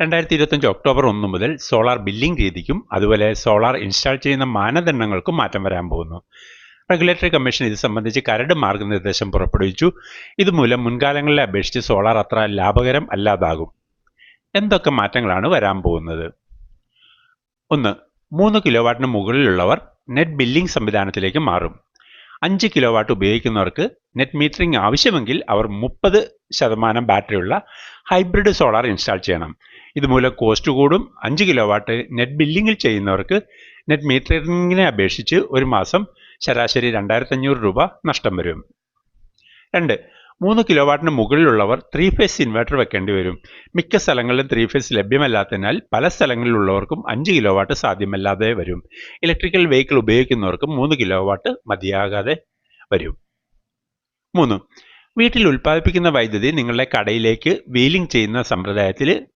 രണ്ടായിരത്തി ഇരുപത്തഞ്ച് ഒക്ടോബർ ഒന്ന് മുതൽ സോളാർ ബില്ലിംഗ് രീതിക്കും അതുപോലെ സോളാർ ഇൻസ്റ്റാൾ ചെയ്യുന്ന മാനദണ്ഡങ്ങൾക്കും മാറ്റം വരാൻ പോകുന്നു. റെഗുലേറ്ററി കമ്മീഷൻ ഇത് സംബന്ധിച്ച് കരട് മാർഗനിർദ്ദേശം പുറപ്പെടുവിച്ചു. ഇതുമൂലം മുൻകാലങ്ങളിലെ അപേക്ഷിച്ച് സോളാർ അത്ര ലാഭകരം അല്ലാതാകും. എന്തൊക്കെ മാറ്റങ്ങളാണ് വരാൻ പോകുന്നത്? ഒന്ന് മൂന്ന് കിലോവാട്ടിന് മുകളിലുള്ളവർ നെറ്റ് ബില്ലിംഗ് സംവിധാനത്തിലേക്ക് മാറും. അഞ്ച് കിലോ വാട്ട് ഉപയോഗിക്കുന്നവർക്ക് നെറ്റ് മീറ്ററിംഗ് ആവശ്യമെങ്കിൽ അവർ മുപ്പത് ശതമാനം ബാറ്ററിയുള്ള ഹൈബ്രിഡ് സോളാർ ഇൻസ്റ്റാൾ ചെയ്യണം. ഇതുമൂലം കോസ്റ്റ് കൂടും. അഞ്ച് കിലോ വാട്ട് നെറ്റ് ബില്ലിംഗിൽ ചെയ്യുന്നവർക്ക് നെറ്റ് മീറ്ററിങ്ങിനെ അപേക്ഷിച്ച് ഒരു മാസം ശരാശരി രണ്ടായിരത്തി അഞ്ഞൂറ് രൂപ നഷ്ടം വരും. രണ്ട് മൂന്ന് കിലോ വാട്ടിന് മുകളിലുള്ളവർ ത്രീ ഫേസ് ഇൻവെർട്ടർ വെക്കേണ്ടി വരും. മിക്ക സ്ഥലങ്ങളിലും ത്രീ ഫേസ് ലഭ്യമല്ലാത്തതിനാൽ പല സ്ഥലങ്ങളിലുള്ളവർക്കും അഞ്ച് കിലോ വാട്ട് സാധ്യമല്ലാതെ വരും. ഇലക്ട്രിക്കൽ വെഹിക്കിൾ ഉപയോഗിക്കുന്നവർക്കും മൂന്ന് കിലോ വാട്ട് മതിയാകാതെ വരും. മൂന്ന് വീട്ടിൽ ഉൽപ്പാദിപ്പിക്കുന്ന വൈദ്യുതി നിങ്ങളുടെ കടയിലേക്ക് വീലിംഗ് ചെയ്യുന്ന സമ്പ്രദായത്തിൽ